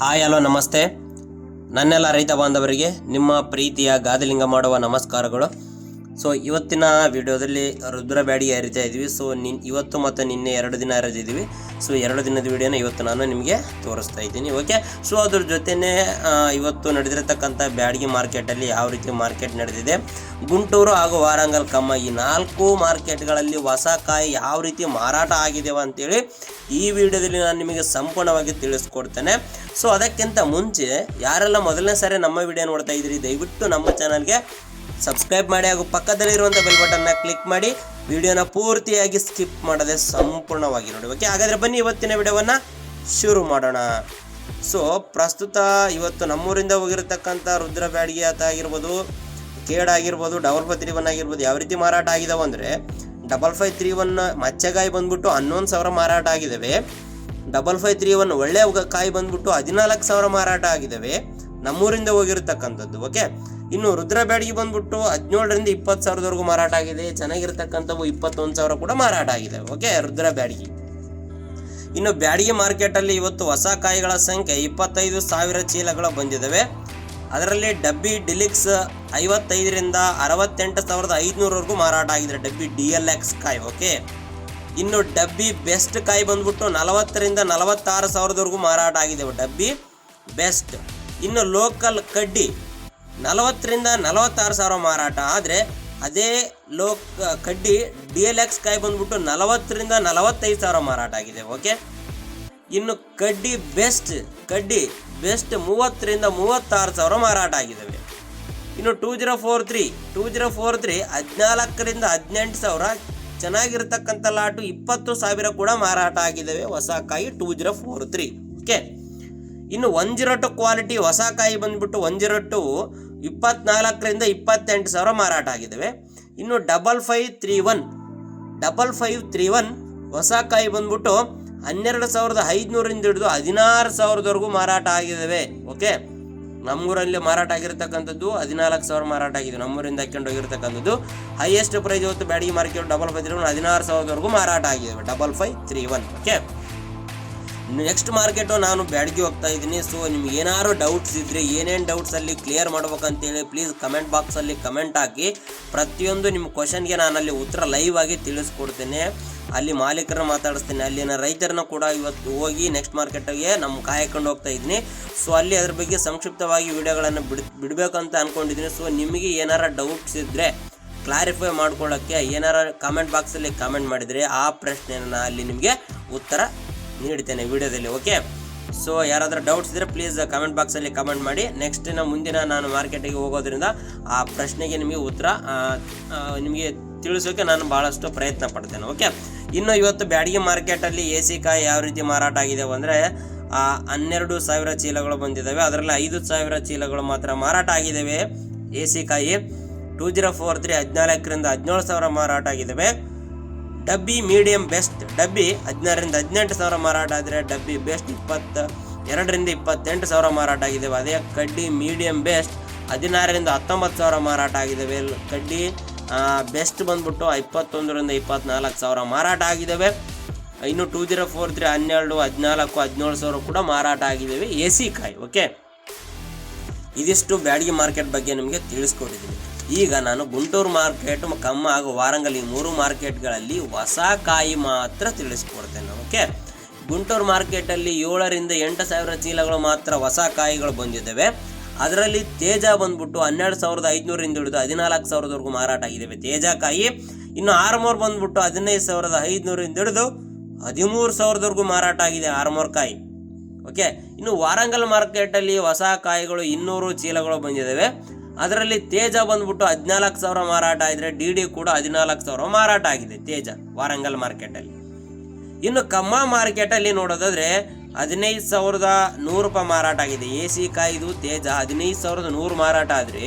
Hi hello ನಮಸ್ತೆ. ನನ್ನೆಲ್ಲ ರೈತ ಬಾಂಧವರಿಗೆ ನಿಮ್ಮ ಪ್ರೀತಿಯ ಗಾದಲಿಂಗ ಮಾಡುವ ನಮಸ್ಕಾರಗಳು. ಸೊ ಇವತ್ತಿನ ವಿಡಿಯೋದಲ್ಲಿ ರುದ್ರ ಬ್ಯಾಡಿಗೆ ಹರಿತಾ ಇದ್ದೀವಿ. ಸೊ ನಿನ್ ಇವತ್ತು ಮತ್ತು ನಿನ್ನೆ ಎರಡು ದಿನ ಹರಿದಿದ್ವಿ ಸೊ ಎರಡು ದಿನದ ವಿಡಿಯೋನ ಇವತ್ತು ನಾನು ನಿಮಗೆ ತೋರಿಸ್ತಾ ಇದ್ದೀನಿ. ಓಕೆ ಸೊ ಅದ್ರ ಜೊತೆನೇ ಇವತ್ತು ನಡೆದಿರತಕ್ಕಂಥ ಬ್ಯಾಡಗಿ ಮಾರ್ಕೆಟಲ್ಲಿ ಯಾವ ರೀತಿ ಮಾರ್ಕೆಟ್ ನಡೆದಿದೆ? ಗುಂಟೂರು ಹಾಗೂ ವಾರಂಗಲ್ ಕಮ್ಮ ಈ ನಾಲ್ಕು ಮಾರ್ಕೆಟ್ಗಳಲ್ಲಿ ಹೊಸ ಕಾಯಿ ಯಾವ ರೀತಿ ಮಾರಾಟ ಆಗಿದೆವ ಅಂತೇಳಿ ಈ ವಿಡಿಯೋದಲ್ಲಿ ನಾನು ನಿಮಗೆ ಸಂಪೂರ್ಣವಾಗಿ ತಿಳಿಸ್ಕೊಡ್ತೇನೆ. ಸೊ ಅದಕ್ಕಿಂತ ಮುಂಚೆ ಯಾರೆಲ್ಲ ಮೊದಲನೇ ಸಾರಿ ನಮ್ಮ ವಿಡಿಯೋ ನೋಡ್ತಾ ಇದ್ದೀರಿ, ದಯವಿಟ್ಟು ನಮ್ಮ ಚಾನಲ್ಗೆ ಸಬ್ಸ್ಕ್ರೈಬ್ ಮಾಡಿ ಹಾಗೂ ಪಕ್ಕದಲ್ಲಿರುವಂಥ ಬೆಲ್ ಬಟನ್ನ ಕ್ಲಿಕ್ ಮಾಡಿ. ವಿಡಿಯೋನ ಪೂರ್ತಿಯಾಗಿ ಸ್ಕಿಪ್ ಮಾಡದೆ ಸಂಪೂರ್ಣವಾಗಿ ನೋಡಿ. ಓಕೆ ಹಾಗಾದರೆ ಬನ್ನಿ ಇವತ್ತಿನ ವಿಡಿಯೋವನ್ನು ಶುರು ಮಾಡೋಣ. ಸೊ ಪ್ರಸ್ತುತ ಇವತ್ತು ನಮ್ಮೂರಿಂದ ಹೋಗಿರತಕ್ಕಂಥ ರುದ್ರ ಬ್ಯಾಡಿಗೆ ಅಥವಾ ಆಗಿರ್ಬೋದು, ಕೇಡ್ ಆಗಿರ್ಬೋದು ಡಬಲ್ ಫೈ ತ್ರೀ ಒನ್ ಆಗಿರ್ಬೋದು, ಯಾವ ರೀತಿ ಮಾರಾಟ ಆಗಿದಾವೆ ಅಂದರೆ ಡಬಲ್ ಫೈ ತ್ರೀ ಒನ್ ಮಚ್ಚೆಗಾಯಿ ಬಂದ್ಬಿಟ್ಟು ಹನ್ನೊಂದು ಸಾವಿರ ಮಾರಾಟ ಆಗಿದ್ದಾವೆ ಡಬಲ್ ಫೈವ್ ತ್ರೀ ಒನ್ ಒಳ್ಳೆಯ ಕಾಯಿ ಬಂದ್ಬಿಟ್ಟು ಹದಿನಾಲ್ಕು ಸಾವಿರ ಮಾರಾಟ ಆಗಿದ್ದಾವೆ ನಮ್ಮೂರಿಂದ ಹೋಗಿರ್ತಕ್ಕಂಥದ್ದು ಓಕೆ ಇನ್ನು ರುದ್ರ ಬ್ಯಾಡಗಿ ಬಂದ್ಬಿಟ್ಟು ಹದಿನೇಳರಿಂದ ಇಪ್ಪತ್ತು ಸಾವಿರದವರೆಗೂ ಮಾರಾಟ ಆಗಿದೆ, ಚೆನ್ನಾಗಿರ್ತಕ್ಕಂಥವು ಇಪ್ಪತ್ತೊಂದು ಸಾವಿರ ಕೂಡ ಮಾರಾಟ ಆಗಿದೆ ಓಕೆ ರುದ್ರ ಬ್ಯಾಡಗಿ. ಇನ್ನು ಬ್ಯಾಡಿಗೆ ಮಾರ್ಕೆಟಲ್ಲಿ ಇವತ್ತು ಹೊಸ ಕಾಯಿಗಳ ಸಂಖ್ಯೆ ಇಪ್ಪತ್ತೈದು ಸಾವಿರ ಚೀಲಗಳು ಬಂದಿದ್ದಾವೆ. ಅದರಲ್ಲಿ ಡಬ್ಬಿ ಡಿಲಿಕ್ಸ್ ಐವತ್ತೈದರಿಂದ ಅರವತ್ತೆಂಟು ಸಾವಿರದ ಐದುನೂರವರೆಗೂ ಮಾರಾಟ ಆಗಿದೆ ಡಬ್ಬಿ ಡಿ ಎಲ್ ಎಕ್ಸ್ ಕಾಯಿ ಓಕೆ ಇನ್ನು ಡಬ್ಬಿ ಬೆಸ್ಟ್ ಕಾಯಿ ಬಂದ್ಬಿಟ್ಟು ನಲವತ್ತರಿಂದ ನಲವತ್ತಾರು ಸಾವಿರದವರೆಗೂ ಮಾರಾಟ ಆಗಿದೆ ಡಬ್ಬಿ ಬೆಸ್ಟ್. ಇನ್ನು ಲೋಕಲ್ ಕಡ್ಡಿ ನಲವತ್ತರಿಂದ ನಲವತ್ತಾರು ಸಾವಿರ ಮಾರಾಟ. ಆದರೆ ಅದೇ ಲೋಕ್, ಕಡ್ಡಿ ಡಿ ಎಲ್ ಎಕ್ಸ್ ಕಾಯಿ ಬಂದ್ಬಿಟ್ಟು ನಲವತ್ತರಿಂದ ನಲವತ್ತೈದು ಸಾವಿರ ಮಾರಾಟ ಆಗಿದೆ ಓಕೆ ಇನ್ನು ಕಡ್ಡಿ ಬೆಸ್ಟ್ ಕಡ್ಡಿ ಬೆಸ್ಟ್ ಮೂವತ್ತರಿಂದ ಮೂವತ್ತಾರು ಸಾವಿರ ಮಾರಾಟ ಆಗಿದ್ದಾವೆ ಇನ್ನು two zero four three two zero four three ಹದಿನಾಲ್ಕರಿಂದ ಹದಿನೆಂಟು ಸಾವಿರ ಚೆನ್ನಾಗಿರ್ತಕ್ಕಂಥ ಲಾಟು ಇಪ್ಪತ್ತು ಸಾವಿರ ಕೂಡ ಮಾರಾಟ ಆಗಿದ್ದಾವೆ ಹೊಸ ಕಾಯಿ two zero four three okay ಇನ್ನು ಒನ್ ಜೀರೋ ಟು ಕ್ವಾಲಿಟಿ ಹೊಸ ಕಾಯಿ ಬಂದ್ಬಿಟ್ಟು ಒನ್ ಜೀರೋ ಟು ಇಪ್ಪತ್ನಾಲ್ಕರಿಂದ ಇಪ್ಪತ್ತೆಂಟು ಸಾವಿರ ಮಾರಾಟ ಆಗಿದ್ದಾವೆ ಇನ್ನು double five three one double five three one ಹೊಸ ಕಾಯಿ ಬಂದ್ಬಿಟ್ಟು ಹನ್ನೆರಡು ಸಾವಿರದ ಐದುನೂರಿಂದ ಹಿಡಿದು ಹದಿನಾರು ಸಾವಿರದವರೆಗೂ ಮಾರಾಟ ಆಗಿದ್ದಾವೆ ಓಕೆ ನಮ್ಮೂರಲ್ಲಿ ಮಾರಾಟ ಆಗಿರ್ತಕ್ಕಂಥದ್ದು ಹದಿನಾಲ್ಕು ಸಾವಿರ ಮಾರಾಟ ಆಗಿದೆ. ನಮ್ಮೂರಿಂದ ಹಾಕೊಂಡು ಹೋಗಿರ್ತಕ್ಕಂಥದ್ದು ಹೈಯೆಸ್ಟ್ ಪ್ರೈಸ್ ಇವತ್ತು Byadgi market double five three ಹದಿನಾರು ಸಾವಿರದವರೆಗೂ ಮಾರಾಟ ಆಗಿದ್ದಾವೆ double five three one okay next market ನಾನು ಬ್ಯಾಡ್ಗೆ ಹೋಗ್ತಾ ಇದ್ದೀನಿ. ಸೊ ನಿಮ್ಗೆ ಏನಾದ್ರು ಡೌಟ್ಸ್ ಇದ್ದರೆ ಏನೇನು ಡೌಟ್ಸಲ್ಲಿ ಕ್ಲಿಯರ್ ಮಾಡ್ಬೇಕಂತೇಳಿ ಪ್ಲೀಸ್ ಕಮೆಂಟ್ ಬಾಕ್ಸಲ್ಲಿ ಕಮೆಂಟ್ ಹಾಕಿ. ಪ್ರತಿಯೊಂದು ನಿಮ್ಮ ಕ್ವಶನ್ಗೆ ನಾನು ಅಲ್ಲಿ ಉತ್ತರ ಲೈವ್ ಆಗಿ ತಿಳಿಸ್ಕೊಡ್ತೇನೆ. ಅಲ್ಲಿ ಮಾಲೀಕರನ್ನ ಮಾತಾಡಿಸ್ತೀನಿ. ಅಲ್ಲಿನ ರೈತರನ್ನ ಕೂಡ ಇವತ್ತು ಹೋಗಿ ನೆಕ್ಸ್ಟ್ ಮಾರ್ಕೆಟಿಗೆ ನಮ್ಮ ಕಾಯ್ಕೊಂಡು ಹೋಗ್ತಾ ಇದ್ದೀನಿ. ಸೊ ಅಲ್ಲಿ ಅದ್ರ ಬಗ್ಗೆ ಸಂಕ್ಷಿಪ್ತವಾಗಿ ವಿಡಿಯೋಗಳನ್ನು ಬಿಡ್, ಬಿಡಬೇಕಂತ ಅಂದ್ಕೊಂಡಿದ್ದೀನಿ ಸೊ ನಿಮಗೆ ಏನಾರ ಡೌಟ್ಸ್ ಇದ್ದರೆ ಕ್ಲಾರಿಫೈ ಮಾಡ್ಕೊಳ್ಳೋಕ್ಕೆ ಏನಾರ ಕಾಮೆಂಟ್ ಬಾಕ್ಸಲ್ಲಿ ಕಾಮೆಂಟ್ ಮಾಡಿದರೆ ಆ ಪ್ರಶ್ನೆಯನ್ನು ಅಲ್ಲಿ ನಿಮಗೆ ಉತ್ತರ ನೀಡ್ತೇನೆ ವಿಡಿಯೋದಲ್ಲಿ ಓಕೆ ಸೊ ಯಾರಾದರೂ ಡೌಟ್ಸ್ ಇದ್ದರೆ ಪ್ಲೀಸ್ ಕಮೆಂಟ್ ಬಾಕ್ಸಲ್ಲಿ ಕಮೆಂಟ್ ಮಾಡಿ. ನೆಕ್ಸ್ಟ್ ಮುಂದಿನ ನಾನು ಮಾರ್ಕೆಟಿಗೆ ಹೋಗೋದ್ರಿಂದ ಆ ಪ್ರಶ್ನೆಗೆ ನಿಮಗೆ ಉತ್ತರ ನಿಮಗೆ ತಿಳಿಸೋಕೆ ನಾನು ಭಾಳಷ್ಟು ಪ್ರಯತ್ನ ಪಡ್ತೇನೆ ಓಕೆ ಇನ್ನು ಇವತ್ತು ಬ್ಯಾಡಗಿ ಮಾರ್ಕೆಟಲ್ಲಿ ಎ ಸಿ ಕಾಯಿ ಯಾವ ರೀತಿ ಮಾರಾಟ ಆಗಿದೆ ಅಂದರೆ ಹನ್ನೆರಡು ಸಾವಿರ ಚೀಲಗಳು ಬಂದಿದ್ದಾವೆ. ಅದರಲ್ಲಿ ಐದು ಸಾವಿರ ಚೀಲಗಳು ಮಾತ್ರ ಮಾರಾಟ ಆಗಿದ್ದಾವೆ. ಎ ಸಿ ಕಾಯಿ ಟೂ ಜೀರೋ ಫೋರ್ ತ್ರೀ ಹದಿನಾಲ್ಕರಿಂದ ಹದಿನೇಳು ಸಾವಿರ ಮಾರಾಟ ಆಗಿದ್ದಾವೆ. ಡಬ್ಬಿ ಮೀಡಿಯಂ ಬೆಸ್ಟ್ ಡಬ್ಬಿ ಹದಿನಾರರಿಂದ ಹದಿನೆಂಟು ಸಾವಿರ ಮಾರಾಟ ಆದರೆ ಡಬ್ಬಿ ಬೆಸ್ಟ್ ಇಪ್ಪತ್ತ ಎರಡರಿಂದ ಇಪ್ಪತ್ತೆಂಟು ಸಾವಿರ ಮಾರಾಟ ಆಗಿದ್ದಾವೆ ಅದೇ ಕಡ್ಡಿ ಮೀಡಿಯಂ ಬೆಸ್ಟ್ ಹದಿನಾರರಿಂದ ಹತ್ತೊಂಬತ್ತು ಸಾವಿರ ಮಾರಾಟ ಆಗಿದ್ದಾವೆ ಕಡ್ಡಿ ಬೆಸ್ಟ್ ಬಂದ್ಬಿಟ್ಟು ಇಪ್ಪತ್ತೊಂದರಿಂದ ಇಪ್ಪತ್ನಾಲ್ಕು ಸಾವಿರ ಮಾರಾಟ ಆಗಿದ್ದಾವೆ ಇನ್ನು ಟೂ ಜೀರೋ ಫೋರ್ ತ್ರೀ ಹನ್ನೆರಡು, ಹದಿನಾಲ್ಕು, ಹದಿನೇಳು ಸಾವಿರ ಕೂಡ ಮಾರಾಟ ಆಗಿದ್ದಾವೆ ಎ ಸಿ ಕಾಯಿ ಓಕೆ ಇದಿಷ್ಟು ಬ್ಯಾಡಗಿ ಮಾರ್ಕೆಟ್ ಬಗ್ಗೆ ನಿಮಗೆ ತಿಳಿಸ್ಕೊಟ್ಟಿದ್ದೀನಿ ಈಗ ನಾನು ಗುಂಟೂರು ಮಾರ್ಕೆಟ್ ಕಮ್ಮ ಹಾಗೂ ವಾರಂಗಲ್ ಈ ಮೂರು ಮಾರ್ಕೆಟ್ಗಳಲ್ಲಿ ಹೊಸ ಕಾಯಿ ಮಾತ್ರ ತಿಳಿಸ್ಕೊಡ್ತೇನೆ ಓಕೆ? ಗುಂಟೂರು ಮಾರ್ಕೆಟಲ್ಲಿ ಏಳರಿಂದ ಎಂಟು ಸಾವಿರ ಚೀಲಗಳು ಮಾತ್ರ ಹೊಸ ಕಾಯಿಗಳು ಬಂದಿದ್ದಾವೆ. ಅದರಲ್ಲಿ ತೇಜ ಬಂದ್ಬಿಟ್ಟು ಹನ್ನೆರಡು ಸಾವಿರದ ಐದುನೂರಿಂದ ಹಿಡಿದು ಹದಿನಾಲ್ಕು ಸಾವಿರದವರೆಗೂ ಮಾರಾಟ ಆಗಿದ್ದಾವೆ. ತೇಜ ಕಾಯಿ, ಇನ್ನು ಆರ್ಮೋರ್ ಬಂದ್ಬಿಟ್ಟು ಹದಿನೈದು ಸಾವಿರದ ಐದುನೂರಿಂದ ಹಿಡಿದು ಹದಿಮೂರು ಸಾವಿರದವರೆಗೂ ಮಾರಾಟ ಆಗಿದೆ ಆರ್ಮೋರ್ ಕಾಯಿ. ಓಕೆ? ಇನ್ನು ವಾರಂಗಲ್ ಮಾರ್ಕೆಟಲ್ಲಿ ಹೊಸ ಕಾಯಿಗಳು ಇನ್ನೂರು ಚೀಲಗಳು ಬಂದಿದ್ದಾವೆ. ಅದರಲ್ಲಿ ತೇಜ ಬಂದ್ಬಿಟ್ಟು ಹದಿನಾಲ್ಕು ಸಾವಿರ ಮಾರಾಟ ಆದರೆ ಡಿ ಡಿ ಕೂಡ ಹದಿನಾಲ್ಕು ಸಾವಿರ ಮಾರಾಟ ಆಗಿದೆ ತೇಜ, ವಾರಂಗಲ್ ಮಾರ್ಕೆಟಲ್ಲಿ ಇನ್ನು ಕಮ್ಮ ಮಾರ್ಕೆಟಲ್ಲಿ ನೋಡೋದಾದ್ರೆ ಹದಿನೈದು ಸಾವಿರದ ನೂರು ರೂಪಾಯಿ ಮಾರಾಟ ಆಗಿದೆ. ಎ ಸಿ ಕಾಯಿದು ತೇಜ, ಹದಿನೈದು ಸಾವಿರದ ನೂರು ಮಾರಾಟ ಆದರೆ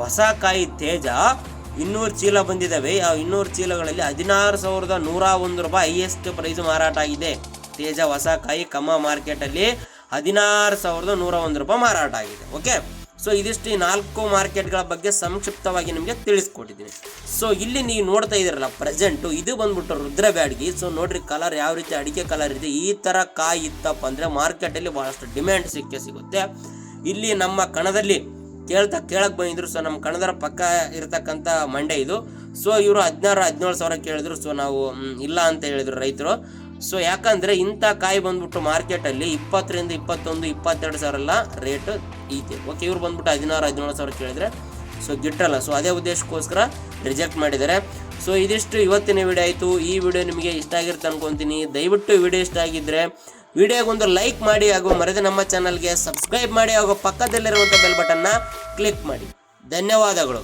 ಹೊಸ ಕಾಯಿ ತೇಜ ಇನ್ನೂರು ಚೀಲ ಬಂದಿದ್ದಾವೆ ಆ ಇನ್ನೂರು ಚೀಲಗಳಲ್ಲಿ ಹದಿನಾರು ಸಾವಿರದ ನೂರ ಒಂದು ರೂಪಾಯಿ ಹೈಯೆಸ್ಟ್ ಪ್ರೈಸ್ ಮಾರಾಟ ಆಗಿದೆ. ತೇಜ, ಹೊಸ ಕಾಯಿ, ಕಮ್ಮ ಮಾರ್ಕೆಟಲ್ಲಿ ಹದಿನಾರು ಸಾವಿರದ ನೂರ ಒಂದು ರೂಪಾಯಿ ಮಾರಾಟ ಆಗಿದೆ. ಓಕೆ ಸೊ ಇದಿಷ್ಟು ಈ ನಾಲ್ಕು ಮಾರ್ಕೆಟ್ಗಳ ಬಗ್ಗೆ ಸಂಕ್ಷಿಪ್ತವಾಗಿ ನಿಮಗೆ ತಿಳಿಸ್ಕೊಟ್ಟಿದ್ದೀನಿ. ಸೊ ಇಲ್ಲಿ ನೀವು ನೋಡ್ತಾ ಇದ್ದೀರಲ್ಲ ಪ್ರೆಸೆಂಟು ಇದು ಬಂದ್ಬಿಟ್ಟು ರುದ್ರ ಬ್ಯಾಡ್ಗಿ ಸೊ ನೋಡ್ರಿ ಕಲರ್ ಯಾವ ರೀತಿ, ಅಡಿಕೆ ಕಲರ್ ಇದೆ, ಈ ಥರ ಕಾಯಿ ಇತ್ತಪ್ಪ ಅಂದರೆ ಮಾರ್ಕೆಟಲ್ಲಿ ಭಾಳಷ್ಟು ಡಿಮ್ಯಾಂಡ್ ಸಿಕ್ಕೇ ಸಿಗುತ್ತೆ. ಇಲ್ಲಿ ನಮ್ಮ ಕಣದಲ್ಲಿ ಕೇಳ್ತಾ ಕೇಳಕ್ಕೆ ಬಂದಿದ್ರು. ಸೊ ನಮ್ಮ ಕಣದರ ಪಕ್ಕ ಇರತಕ್ಕಂಥ ಮಂಡೆ ಇದು. ಸೊ ಇವರು ಹದಿನಾರು, ಹದಿನೇಳು ಸಾವಿರ ಕೇಳಿದ್ರು. ಸೊ ನಾವು ಇಲ್ಲ ಅಂತ ಹೇಳಿದ್ರು ರೈತರು. ಸೊ ಯಾಕಂದ್ರೆ ಇಂಥ ಕಾಯಿ ಬಂದ್ಬಿಟ್ಟು ಮಾರ್ಕೆಟಲ್ಲಿ ಇಪ್ಪತ್ತರಿಂದ ಇಪ್ಪತ್ತೊಂದು, ಇಪ್ಪತ್ತೆರಡು ಸಾವಿರ ಎಲ್ಲ ರೇಟ್ ಐತೆ. ಓಕೆ ಇವ್ರು ಬಂದ್ಬಿಟ್ಟು ಹದಿನಾರು, ಹದಿನೇಳು ಸಾವಿರ ಕೇಳಿದರೆ ಸೊ ಗಿಟ್ಟಲ್ಲ. ಸೊ ಅದೇ ಉದ್ದೇಶಕ್ಕೋಸ್ಕರ ರಿಜೆಕ್ಟ್ ಮಾಡಿದ್ದಾರೆ. ಸೊ ಇದಿಷ್ಟು ಇವತ್ತಿನ ವಿಡಿಯೋ ಆಯಿತು. ಈ ವಿಡಿಯೋ ನಿಮಗೆ ಇಷ್ಟ ಆಗಿರುತ್ತೆ ಅನ್ಕೊತೀನಿ. ದಯವಿಟ್ಟು ವಿಡಿಯೋ ಇಷ್ಟ ಆಗಿದ್ರೆ ವಿಡಿಯೋಗೊಂದು ಲೈಕ್ ಮಾಡಿ ಹಾಗೂ ಮರೆದ ನಮ್ಮ ಚಾನಲ್ಗೆ ಸಬ್ಸ್ಕ್ರೈಬ್ ಮಾಡಿ ಹಾಗೂ ಪಕ್ಕದಲ್ಲಿರುವಂಥ ಬೆಲ್ ಬಟನ್ನ ಕ್ಲಿಕ್ ಮಾಡಿ. ಧನ್ಯವಾದಗಳು.